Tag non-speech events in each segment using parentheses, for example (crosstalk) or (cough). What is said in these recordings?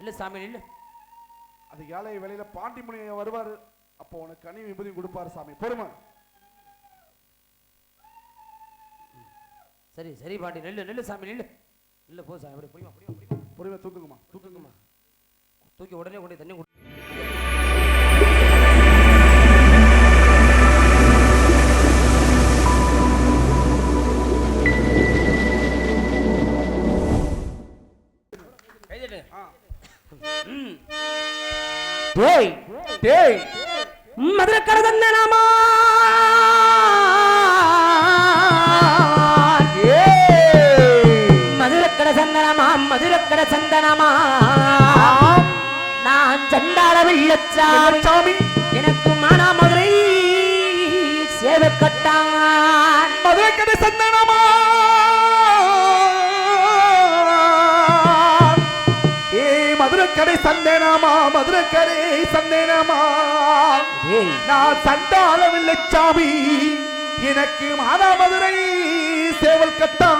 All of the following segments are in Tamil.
இல்ல சாமி இல்ல. அது ஏழை வேலையில பாண்டிமுனி வருவாரு. அப்போ உனக்கு கனி விபதி கொடுப்பாரு சாமி. பொறுமை. சரி சரி பாண்டி நெல்லு நெல்லு சாமி நெல்லு. இல்ல போ சாமி அப்படி புரியுமா புரியுமா புரியுமா பொறுமை தூக்குங்கம்மா தூக்குங்கம்மா தூக்கி உடனே கொண்டு தண்ணி டேய் டேய். மதுரை கடந்தனமா மதுரை கட சந்தனமா மதுரை கட சந்தனமா நான் சண்டாள வெள்ளச்சாமி சாமி? எனக்கு மானா மதுரை சேவை கட்டான். சந்தனமா சந்தனமா மதுரை கடை சந்தனமா நான் சண்டாளவில்லை சாமி. எனக்கு மாதா மதுரை சேவல் கட்டா.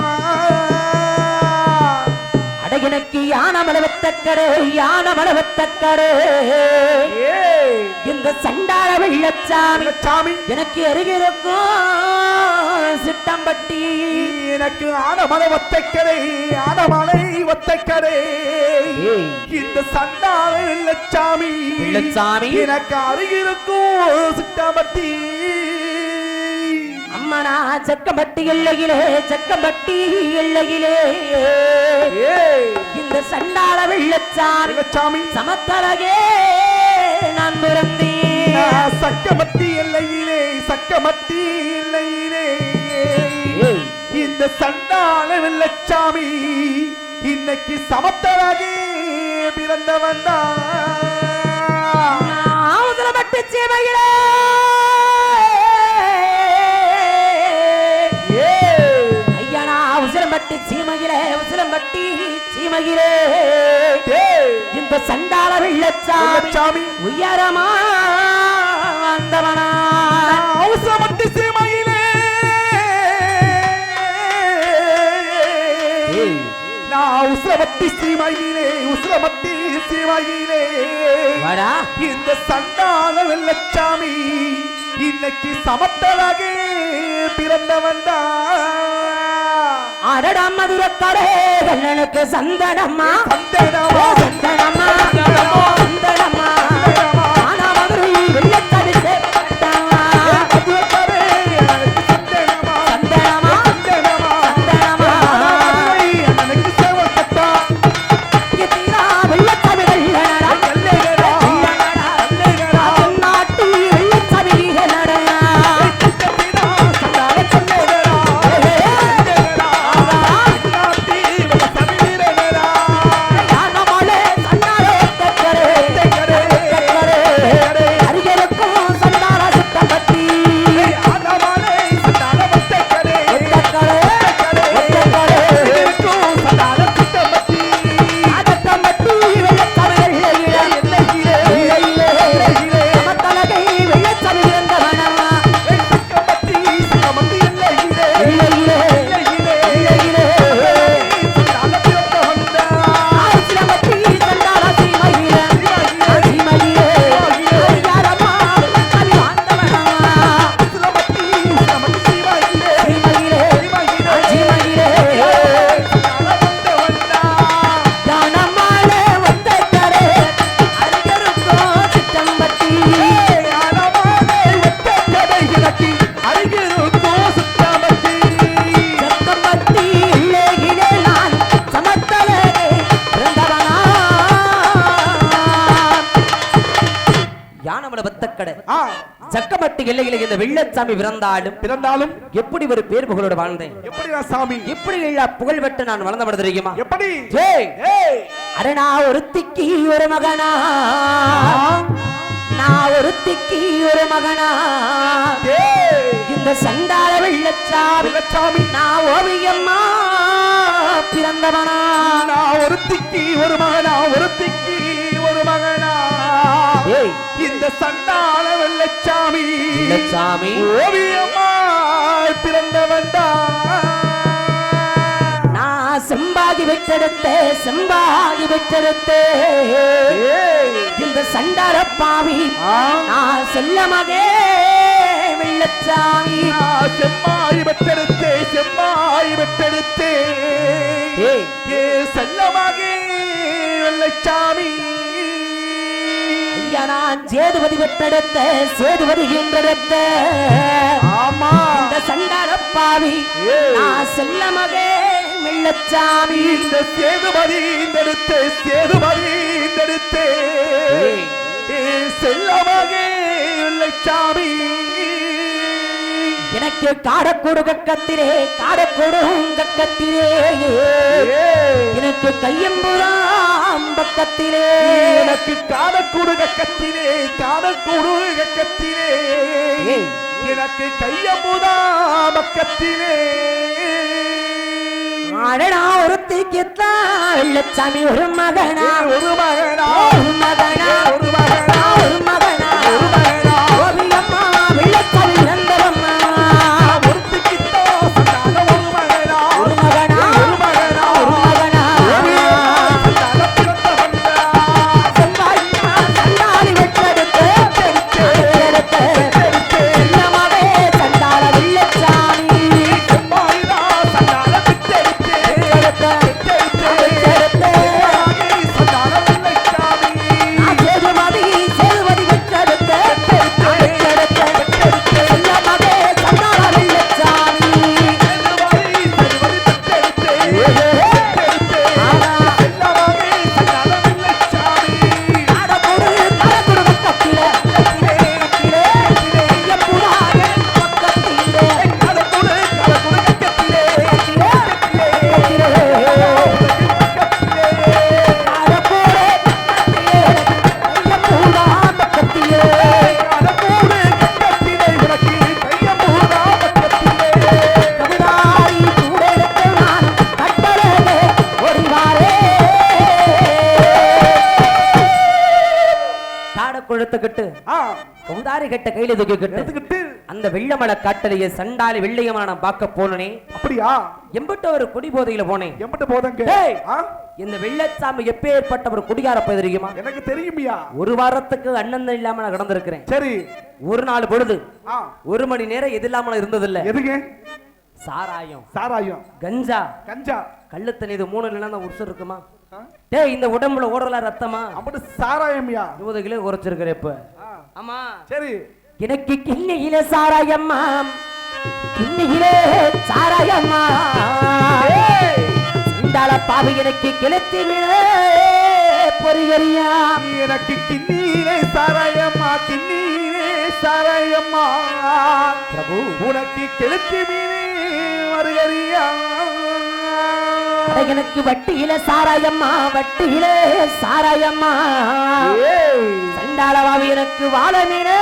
அட எனக்கு யான மலவத்தக்கடே யான மலவத்தக்கடே இந்த சண்டாள வெள்ளச்சாமி சாமி எனக்கு அருகிருக்கும் சிட்டம்பட்டி. எனக்கு ஆனமலை ஒத்தைக்கரை ஆனமலை ஒத்தைக்கரை. இந்த சண்டாள வெள்ளச்சாமி வெள்ளச்சாமி. எனக்கு அருகிருக்கும் சிட்டாமட்டி அம்மனா சக்கம்பட்டி எல்லையிலே சக்கம்பட்டி எல்லையிலே. இந்த சண்டாள வெள்ளச்சாமி சமத்தலகே நான் பிறந்தேன் நான் சக்கமட்டி எல்லையிலே சக்கமட்டி எல்லையிலே. இந்த சண்டாள வெள்ளச்சாமி இன்னைக்கு சமத்தராகே பிறந்தவன் அவசரப்பட்டு சீமையிலே. ஐயா நான் அவசரப்பட்டு சீமையிலே அவசரப்பட்டி சீமையிலே. இந்த சண்டாள வெள்ளச்சாமி உயரமா வந்தவனா அவசரமட்டி சீமையிலே. நான் உசிரமட்டி சீமையிலே உசிரமட்டி சீமையிலே. வாடா. இந்த சண்டாள வெள்ளச்சாமி இன்னைக்கு சமத்தலாக பிறந்தவன்டா. அடடா மதுரக்கடே கண்ணனுக்கு சந்தனம்மா. சந்தனமா? சந்தனம்மா. சக்கமட்டி எல்லையிலே இந்த வெள்ளச்சாமி பிறந்தாலும் பிறந்தாலும் எப்படி ஒரு பேர் புகழோடு வாழ்ந்தேன்? எப்படி சாமி? எப்படி இல்ல புகழ் பெற்று நான் வளர்ந்தவட தெரியுமா? எப்படி? அட நான் ஒருத்திக்கு ஒரு மகனா? நான் ஒருத்திக்கு ஒரு மகனா? இந்த சண்டாள வெள்ளச்சாமி வெள்ளச்சாமி. நான் ஓவியம்மா பிறந்தவனா? நான் ஒரு மகனா ஒருத்திக்கு ஒரு மகனா? ஏய் இந்த சண்டாள வெள்ளச்சாமி. வெள்ளச்சாமி. ஓவியமாய் பிறந்தவன்டா. நான் செம்பாகி பெற்றெடுத்தே செம்பாகி பெற்றெடுத்தே இந்த சண்டார பாவி. நான் செல்ல மகே வெள்ளச்சாமி. செம்மாய் பெற்றெடுத்தே செம்மாய் ஏய். ஏ செல்லமாகே வெள்ளைச்சாமி. நான் சேதுபதி பெற்றெடுத்த சேதுபதி என்றெடுத்த ஆமா. இந்த சண்டார பாவி ஏய். நான் செல்ல மகே வெள்ளச்சாமி இந்த சேதுபதி இந்தெடுத்து சேதுபதி இந்தெடுத்து ஏய். செல்லமாகே வெள்ளைச்சாமி எனக்கு காடக்கூடு கக்கத்திலே காடக்கூடு கக்கத்திலே. எனக்கு கையம்புறாம் பக்கத்திலே. எனக்கு காணக்கூடு கக்கத்திலே காணக்கூடு கக்கத்திலே. எனக்கு கையமுதா பக்கத்திலே. அடடா ஒருத்திக்குத்தான் வெள்ளச்சாமி ஒரு மகனா. ஒரு மகனா. ஒரு மகனா. ஒரு மகனா ஒரு மகனா. ஒரு மகனா. கட்ட கையில தூக்கிக்கிட்டு அந்த வெள்ளமலை காட்டலையே சண்டாளி வெள்ளையமான நான் பார்க்க போனனே. அப்படியா? எம்பிட்ட ஒரு குடி போதையில போனேன். எம்பிட்ட போதங்க. இந்த வெள்ளச்சாமி எப்பேற்பட்ட ஒரு குடிகார போய் தெரியுமா? எனக்கு தெரியுமியா? ஒரு வாரத்துக்கு அண்ணன் இல்லாம நான் கடந்திருக்கிறேன். சரி. ஒரு நாள் பொழுது. ஒரு மணி நேரம் எது இல்லாம நான் இருந்ததில்ல. எதுங்க? சாராயம். சாராயம். கஞ்சா. கஞ்சா. கள்ளு தண்ணி இது மூணு இல்லைன்னா உருசு இருக்குமா? டேய் இந்த உடம்புல ஓடல ரத்தமா? அம்பிட்டு சாராயம்யா? இருபது கிலோ குறைச்சிருக்கிற இப்ப. ஆமா. சரி. எனக்கு கிண்ணியில சாராயம்மா. கிண்ணியிலே சாராயம்மா. இந்தாள பாவி எனக்கு கிளத்தி விட. பொறியறியா. நீ எனக்கு கிண்ணீரே சாராயம்மா கிண்ணீரே சாராயம்மா. பிரபு. உனக்கு கெளுத்தி மீனே வருகறியா. எனக்கு வட்டியில சாராயம்மா வட்டியில சாராயம்மா. ஏய், சண்டாள பாவி எனக்கு வாழ மீனே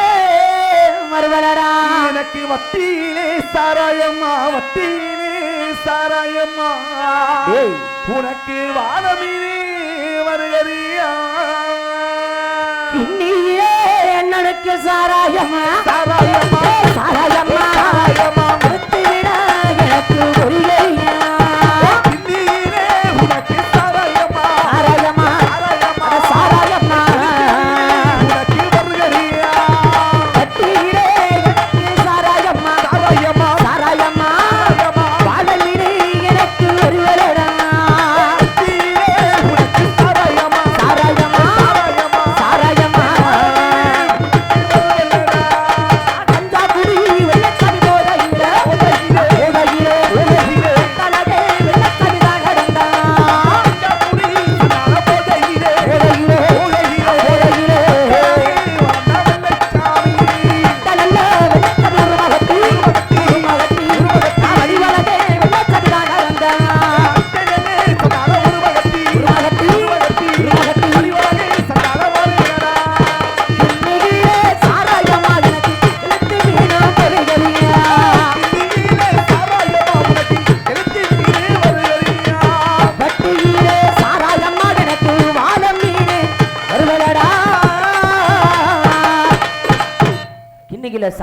மறுவலடா எனக்கு வட்டியிலே சாராயம்மா வட்டியிலே சாராயம்மா. உனக்கு வானமீனே வருகறியா. கிண்ணியிலே அண்ணனுக்கு சாராயம்மா? சாராயம்மா. சாராயம்மா. எனக்கு பொறியறியா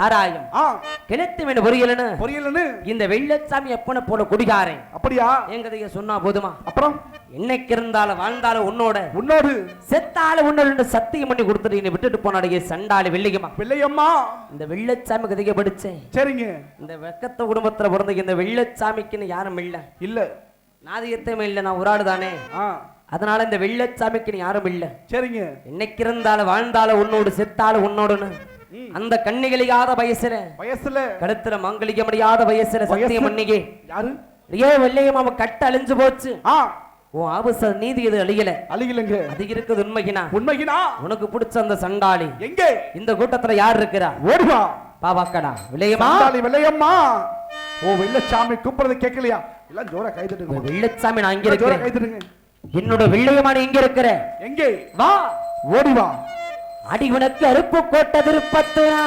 வாழம் மீனே வருவலடா இன்னைக்கு கிலோ சாராயம் ஆ. கிணத்து மீன் பொரியலன்னு பொரியலன்னு? இந்த வெள்ளச்சாமி எப்பன போல குடிகாரன் அப்படியா? என் கதைய சொன்னா போதுமா? அப்புறம்? என்னைக்கு இருந்தாலும் வாழ்ந்தாலும் உன்னோட? உன்னோடு? செத்தால உன்னோட சத்தியம் பண்ணி கொடுத்துட்டு விட்டுட்டு போனாடியே சண்டாளி வெள்ளிகமா வெள்ளையம்மா. இந்த வெள்ளச்சாமி கதையை படிச்சேன் சரிங்க. இந்த வெக்கத்த குடும்பத்துல பிறந்த இந்த வெள்ளச்சாமிக்குன்னு யாரும் இல்ல. இல்ல. நாதியத்தையுமே இல்ல நான் ஆளு தானே அதனால இந்த வெள்ளச்சாமிக்குன்னு யாரும் இல்ல. சரிங்க. என்னைக்கு இருந்தாலும் வாழ்ந்தாலும் உன்னோடு செத்தாலும் உன்னோடுன்னு. அந்த கண்ணிகளியாத வயசுல வயசுல. கழுத்துல மங்களிக்க முடியாத வயசுல. சத்தியம் பண்ணிக்கே. யாரு? ஏ வெள்ளையும் அவன் கட்ட அழிஞ்சு போச்சு. உன் ஆபச நீதி இது அழியல? அழிகலங்க அது இருக்குது உண்மைகினா. உண்மைக்குனா உனக்கு பிடிச்ச அந்த சண்டாளி எங்கே? இந்த கூட்டத்துல யார் இருக்கிறா? ஓடிவா. பாபாக்கடா விளையமா சண்டாளி வெள்ளையம்மா ஓ வெள்ளச்சாமி கூப்பிடுறது கேட்கலையா? எல்லாம் ஜோரா கை தட்டுங்க. வெள்ளச்சாமி நான் இங்க இருக்கிறேன். என்னோட வெள்ளையமா நீ இங்க இருக்கிற? எங்கே? வா. ஓடி வா அடி உனக்கு அருப்பு கோட்ட திருப்பத்துரா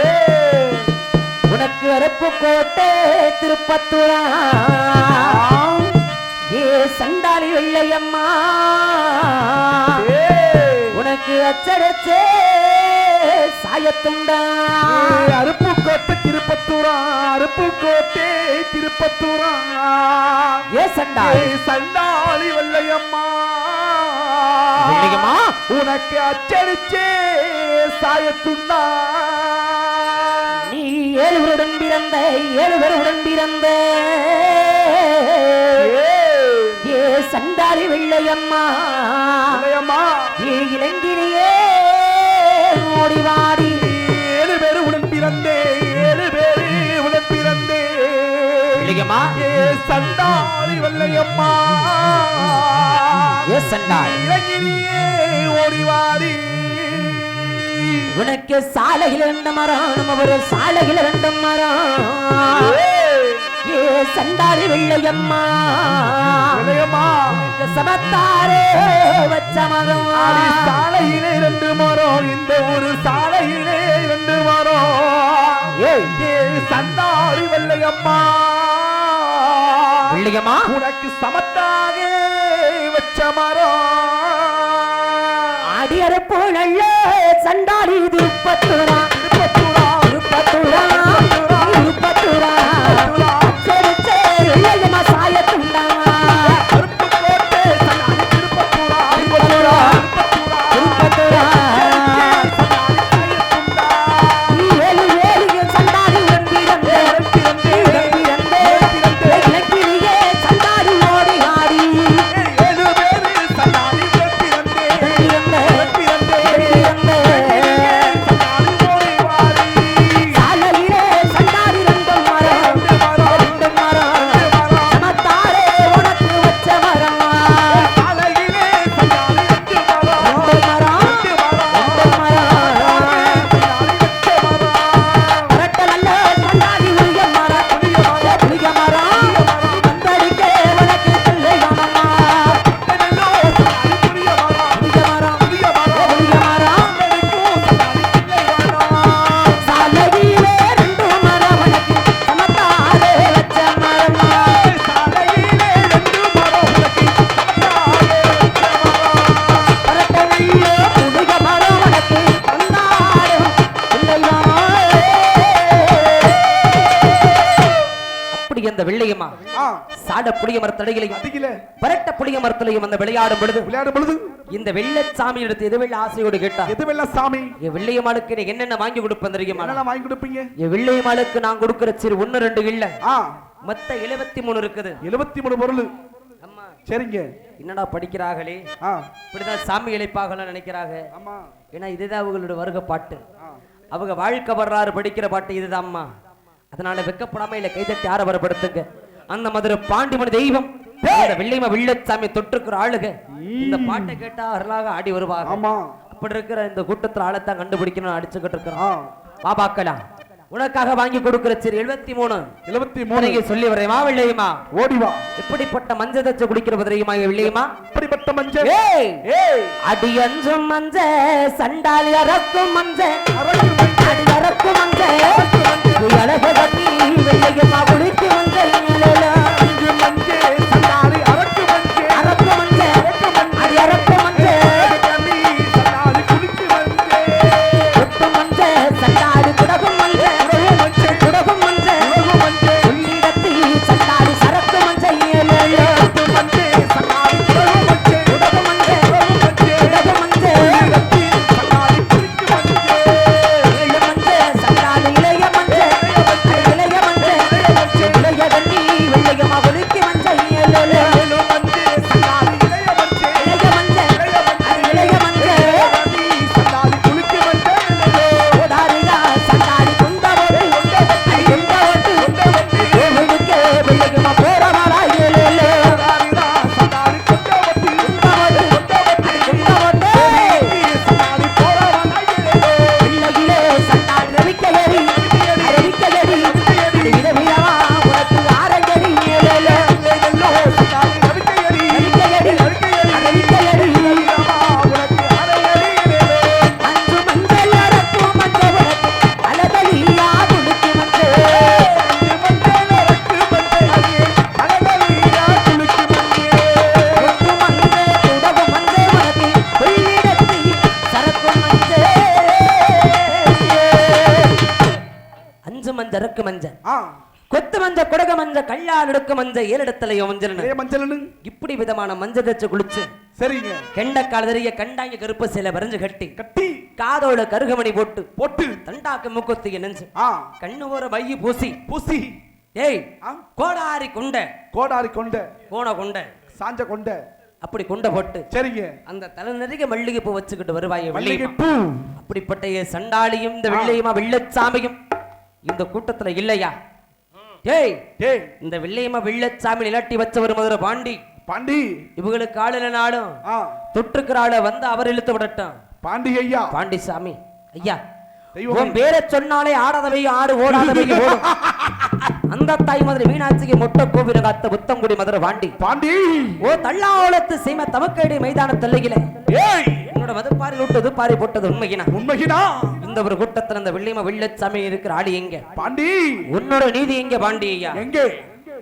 ஏய். உனக்கு அருப்பு கோட்டை திருப்பத்துரா ஏ சண்டாளி வெள்ளையம்மா. உனக்கு அச்சரச்சே சாயத்துண்டா. ஏய், அருப்புக்கோட்டை திருப்பத்தூரா அருப்புக்கோட்டை திருப்பத்தூரா ஏ சண்டாளி. சண்டாளி வெள்ளையம்மா. வெள்ளையம்மா? உனக்கு அச்சடிச்சே சாயத்துண்டா நீ ஏழு உடன் பிறந்த ஏழு உடன் பிறந்த. ஏ. சண்டாளி வெள்ளையம்மா. வெள்ளையம்மா. ஏ இளைஞரியே ஓடிவாடி ஏழு பேரு உடன் பிறந்தே ஏழு பேரு உடன் பிறந்தே. வெள்ளையம்மா ஏ சண்டாளி வெள்ளையம்மா. சண்டாளி இளங்கிரியே ஓடிவாடி. உனக்கு சாலையில் ரெண்டு மரம் நம்ம ஒரு சாலையில் ரெண்டு மரம் ஏ சண்டாளி வெள்ளையம்மா. சமத்தாரே வச்ச மரம். சாலையிலே ரெண்டு மரம் இந்த ஒரு சாலையிலே ரெண்டு மரம். ஏ சண்டாளி வெள்ளையம்மா. வெள்ளையம்மா. உனக்கு சமத்தாக. வச்ச மரம் அடியறப்போல் போல சண்டாளி துப்பத்துறான் சாட புளிய மரத்தடையிலையும் பரட்ட புளிய மரத்திலையும் அந்த விளையாடும் பொழுது விளையாடும் பொழுது இந்த வெள்ளச்சாமி எடுத்து எது வெள்ள ஆசையோடு கேட்டா எதுவெல்லாம் சாமி? என் வெள்ளையம்மாளுக்கு நீ என்னென்ன வாங்கி கொடுப்பேன் தெரியுமா? வாங்கி கொடுப்பீங்க? என் வெள்ளையம்மாளுக்கு நான் கொடுக்கிற சிறு ஒண்ணு ரெண்டு இல்ல. மொத்த எழுபத்தி மூணு இருக்குது. எழுபத்தி மூணு பொருள் சரிங்க. என்னடா படிக்கிறாங்களே ஆ. இப்படிதான் சாமி இழைப்பாகலாம் நினைக்கிறாங்க. ஆமா. ஏன்னா இதுதான் அவங்களோட வருக பாட்டு. அவங்க வாழ்க்கை வர்றாரு படிக்கிற பாட்டு இதுதான் அதனால வெக்கப்படாம இல்ல கைதட்டி ஆரவரப்படுத்துங்க. அந்த மதுரை பாண்டிமணி தெய்வம். வெள்ளையம்மா வெள்ளச்சாமி தொற்றுக்கிற ஆளுக. இந்த பாட்டை கேட்டா அருளாக ஆடி வருவாங்க அப்படி இருக்கிற இந்த கூட்டத்துல ஆளைத்தான் கண்டுபிடிக்கணும் அடிச்சுக்கிட்டு இருக்கிறோம். பாபாக்கலாம் உனக்காக வாங்கி கொடுக்கிற சரி எழுபத்தி மூணு எழுபத்தி மூணு சொல்லி வரேமா வெள்ளையம்மா. ஓடி வா. எப்படிப்பட்ட மஞ்சள் தச்சு குடிக்கிற தெரியுமா வெள்ளையம்மா? அப்படிப்பட்ட மஞ்சள்? அடி அஞ்சும் மஞ்ச சண்டாலி அரக்கும் மஞ்ச அடி அரக்கும் மஞ்ச மஞ்சள். அஞ்சு மஞ்சள் கொத்து மஞ்ச குடக மஞ்ச கல்லால் எடுக்க மஞ்ச ஏலிடத்திலேயோ மஞ்சள் இதே மஞ்சள்னு? இப்படி விதமான மஞ்சள் தச்சு குளிச்சு சரிங்க. கெண்டக்கால் தெரிய கண்டாங்க கருப்பு சில வரைஞ்சு கட்டி. கட்டி. காதோட கருகமணி போட்டு. போட்டு. தண்டாக்கு மூக்குத்திய நெஞ்சு கண்ணு ஒரு மைய பூசி. பூசி. ஏய் கோடாரி கொண்ட. கோடாரி கொண்ட. கோண கொண்ட. சாஞ்ச கொண்ட. அப்படி கொண்ட போட்டு. சரிங்க. அந்த தலை நிறைய மல்லிகை பூ வச்சுக்கிட்டு வருவாய மல்லிகை பூ அப்படிப்பட்ட சண்டாளியும் இந்த வெள்ளையம்மா வெள்ளச்சாமியும் இந்த கூட்டத்துல இல்லையா? ஏய் ஏய். இந்த வெள்ளையம்மா வெள்ளச்சாமி நிலட்டி வச்சவர் மதுரை பாண்டி. பாண்டி. இவங்களுக்கு ஆளுல நாளும் ஆ. தொற்றுக்கிற ஆளை வந்து அவர் இழுத்து விடட்டும். பாண்டி ஐயா. பாண்டிசாமி ஐயா. தெய்வமே. உன் பேரை சொன்னாலே ஆடாதவையும் ஆடு ஓடாதவையும் ஓடும். (laughs) அந்த தாய் மதுரை மீனாட்சிக்கு மொட்டை கோவில காத்த புத்தங்குடி மதுரை பாண்டி பாண்டி. ஓ தள்ளாவளத்து சீம தமக்கேடி மைதான தெல்லையில ஏய். என்னோட மதுப்பாரி விட்டது பாரி போட்டது உண்மையினா உண்மைகினா? இந்த ஒரு கூட்டத்துல இந்த வெள்ளிம வெள்ளச்சாமி இருக்கிற ஆளி எங்க? பாண்டி. உன்னோட நீதி எங்க பாண்டி ஐயா? எங்கே?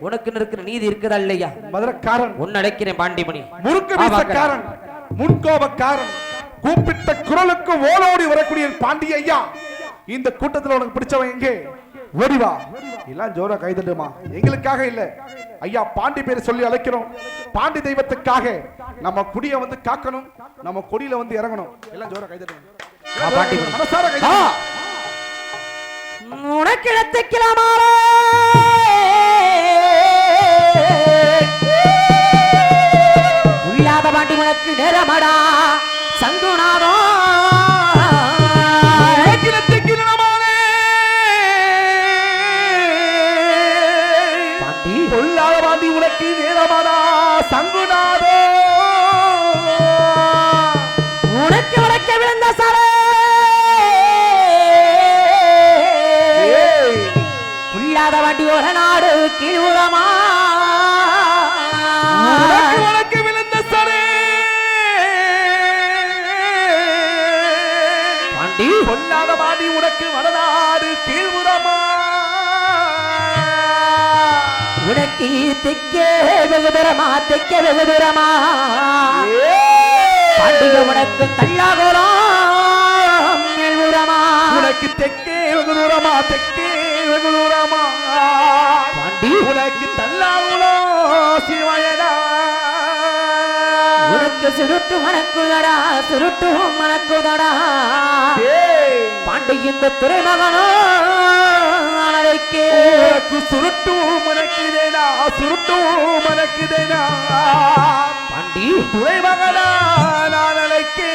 உனக்குன்னு இருக்கிற நீதி இருக்குதா இல்லையா? மதுரக்காரன். உன்னை அழைக்கிறேன் பாண்டிமணி. முறுக்கு வா, பார்க்கலாம். வீசக்காரன். முன்கோபக்காரன். கூப்பிட்ட குரலுக்கு ஓடோடி வரக்கூடிய பாண்டி ஐயா. இந்த கூட்டத்துல உனக்கு பிடிச்சவன் எங்கே? ஓடி வா. எல்லாம் ஜோரா கைதட்டுமா எங்களுக்காக இல்ல. ஐயா பாண்டி பேரை சொல்லி அழைக்கிறோம். பாண்டி தெய்வத்துக்காக நம்ம குடிய வந்து காக்கணும். நம்ம கொடியில வந்து இறங்கணும். எல்லாம் ஜோரா கைதட்டணும் வா, பாண்டி மணி. மனசார ஆ. கைதட்டணும் உனக்கு இடத்துக்கலாமாரே உள்ளாத பாண்டி உனக்கு நேரமடா. சங்குநாதோ உனக்கு வடநாடு கீழ்புறமா? உனக்கு தெக்கே வெகு தூரமா தெக்கே வெகு தூரமா? பாண்டிக உனக்கு தள்ளாகுறோம் மேல்புறமா உனக்கு தெற்கே வெகு தூரமா தெற்கே வெகு தூரமா? பாண்டி? உனக்கு தல்லாவுளோ சிவயடா? உனக்கு சுருட்டு மணக்குதடா சுருட்டு மணக்குதடா ஏய். பாண்டி இந்த துறைமகனோ உனக்கு சுருட்டும் மனக்குதேனா சுருட்டும் மனக்குதேனா பாண்டி துறை மகனா நான் அழைக்கே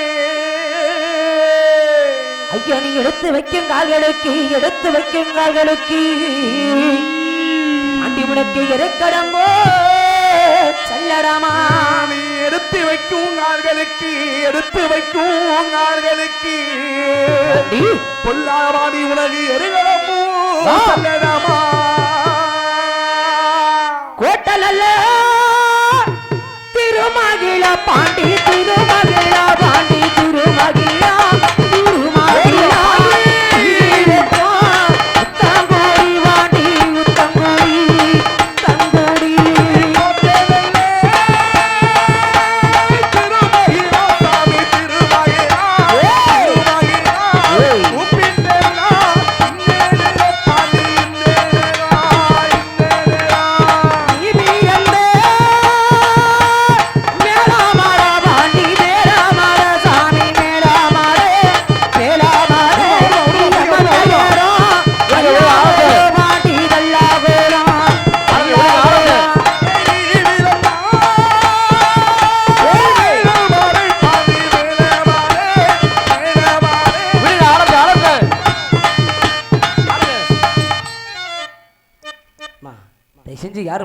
ஐயா நீ எடுத்து வைக்கும் கால்களுக்கு எடுத்து வைக்கும் கால்களுக்கு. பாண்டி உனக்கு இறக்கடம்போ செல்லடாமா நீ எடுத்து வைக்கும் ஆள்களுக்கு எடுத்து வைக்கும் ஆள்களுக்கு. பொல்லாவாதி உலகு எருகளமோ ஆ. சொல்லலாமா கோட்டல் அல்ல திருமகிழ பாண்டி திருமகிழ பாண்டி திருமகிழ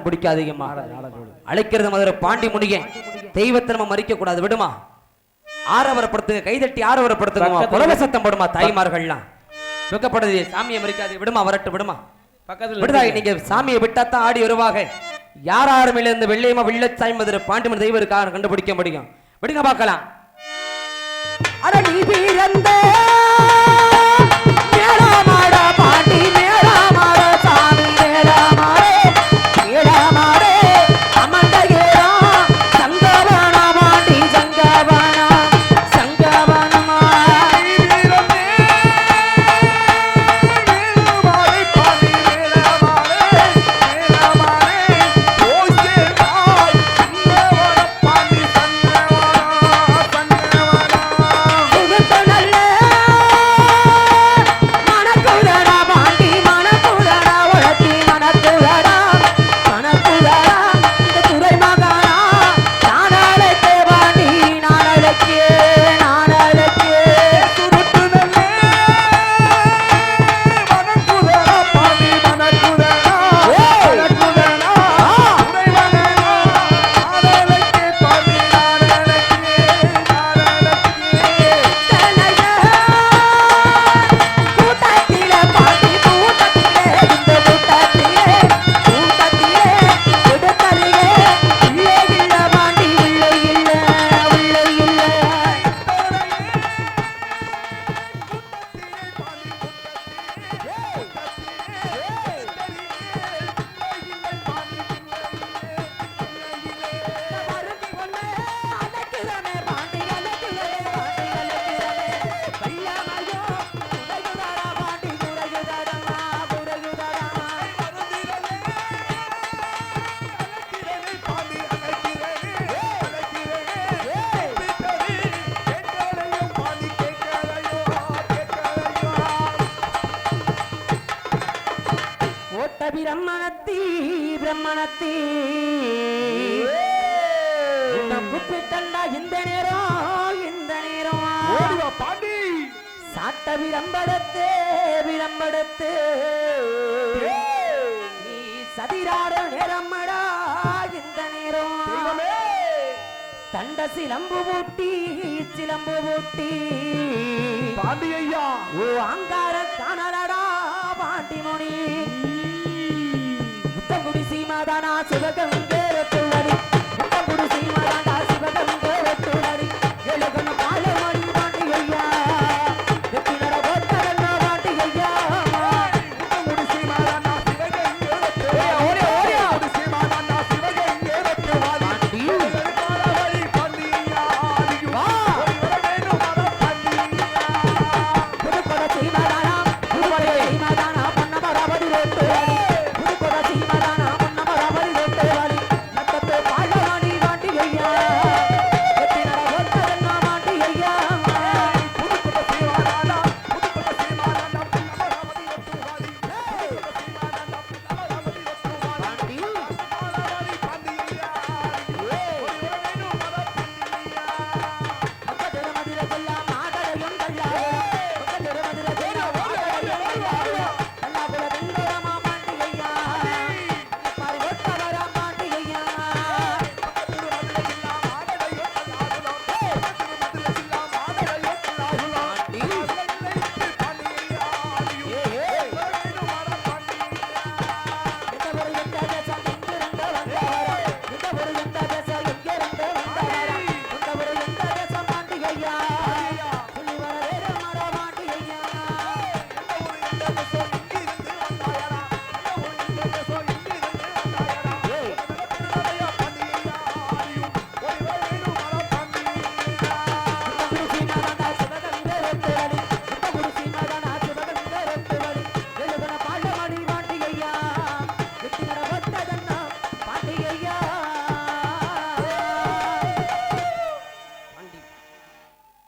பிடிக்காதீங்கம்மா. அழைக்கிறது மதுரை பாண்டி முடியன் தெய்வத்தை நம்ம மறிக்க கூடாது விடுமா? ஆரவரப்படுத்துங்க கைதட்டி ஆரவரப்படுத்துங்கம்மா. புலவ சத்தம் போடுமா தாய்மார்கள்லாம்? துக்கப்படுது சாமியை மறிக்காது. விடுமா வரட்டு விடுமா? பக்கத்துல விடுதாய் நீங்க சாமியை விட்டாத்தான் ஆடி வருவாங்க யார் யாரும் இல்ல இந்த வெள்ளையமா வெள்ளச்சாய் மதுரை பாண்டிமன் தெய்வம் இருக்கான்னு கண்டுபிடிக்க முடியும். விடுங்க பார்க்கலாம். அட நீ பிறந்த பிரம்மணத்தி பிரம்மணத்தி கூப்பிட்டண்டா இந்த நேரம் இந்த நேரம் பாண்டி! சாட்ட விளம்படத்து விளம்படத்து நீ சதிராட நேரமடா இந்த நேரம் தண்ட சிலம்பு பூட்டி சிலம்பு பூட்டி. பாண்டி ஐயா ஓ அங்கார காணலடா பாண்டிமணி. முத்தங்குடி சீமாதானா சிவகங்கை.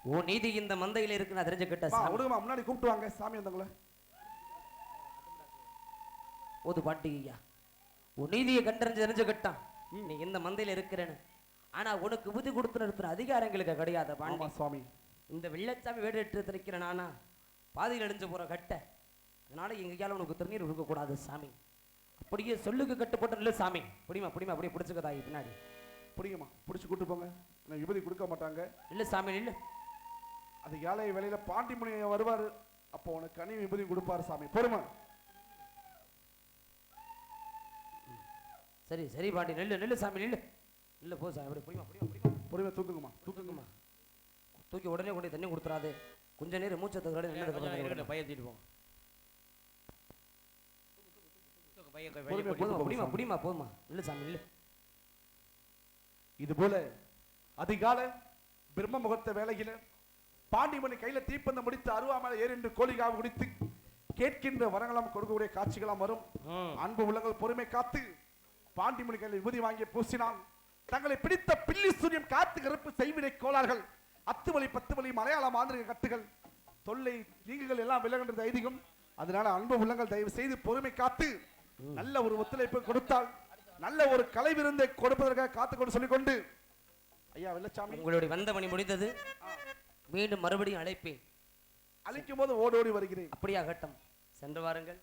ஓ நீதி இந்த மந்தையில் இருக்கு நான் தெரிஞ்சுக்கிட்ட சாமி. முன்னாடி கூப்பிட்டு வாங்க சாமி வந்தவங்கள. ஓது பாண்டிகையா உன் நீதியை கண்டறிஞ்சு தெரிஞ்சுக்கிட்டான் நீ இந்த மந்தையில் இருக்கிறேன்னு. ஆனா உனக்கு புதி கொடுத்து நிறுத்துற அதிகாரங்களுக்கு கிடையாது பாண்டி. சுவாமி. இந்த வெள்ளச்சாமி வேடு எடுத்து திரைக்கிறேன் நானா? பாதியில் அடிஞ்சு போற கட்டை. அதனால எங்கேயாலும் உனக்கு திருநீர் கொடுக்க கூடாது சாமி. அப்படியே சொல்லுக்கு கட்டுப்பட்ட இல்லை சாமி. புடிமா புடிமா அப்படியே பிடிச்சுக்கதா பின்னாடி. புரியுமா பிடிச்சு கூட்டு போங்க. எனக்கு விபதி கொடுக்க மாட்டாங்க. இல்ல சாமி இல்ல அது ஏழை வேலையில பாண்டிமணி வருவாரு. அப்போ உனக்கு கனி விபதி கொடுப்பாரு சாமி. பொறுமை. சரி சரி பாண்டி நெல்லு நெல்லு சாமி நெல்லு. இல்ல போ சாமி பொறுமை தூக்குங்கம்மா தூக்குங்கம்மா தூக்கி உடனே கொண்டு தண்ணி கொடுத்துறாது. கொஞ்ச நேரம் பையன் தூக்கிட்டு போங்க பையன் பொறுமையா போதுமா கூட்டு புடிமா போங்க புடிமா போதுமா இல்ல சாமி இல்ல இது போல அதிகால பிரம்ம முகூர்த்த வேலையில பாண்டிமணி கையில தீப்பந்தம் முடித்து அருவாமலை ஏறி என்று கோழிகாவு குடித்து கேட்கின்ற வரங்களாம் கொடுக்கக்கூடிய காட்சிகளாம் வரும். அன்பு உள்ளங்கள் பொறுமை காத்து பாண்டிமணி கையில் விபூதி வாங்கி பூசினான். தங்களை பிடித்த பில்லி சூரியம் காத்து கருப்பு செய்வினை கோளார்கள் அத்து வழி பத்து வழி மலையாள மாந்திரிக கட்டுகள் தொல்லை தீங்குகள் எல்லாம் விலகின்றது ஐதீகம் அதனால அன்பு உள்ளங்கள் தயவு செய்து பொறுமை காத்து நல்ல ஒரு ஒத்துழைப்பு கொடுத்தால் நல்ல ஒரு கலை விருந்தை கொடுப்பதற்காக காத்துக்கொண்டு சொல்லிக்கொண்டு ஐயா வெள்ளச்சாமி. உங்களுடைய வந்த மணி முடிந்தது மீண்டும் மறுபடியும் அழைப்பேன். அழைக்கும் போது ஓடி ஓடி வருகிறேன். அப்படியாகட்டும். சென்று வாருங்கள்.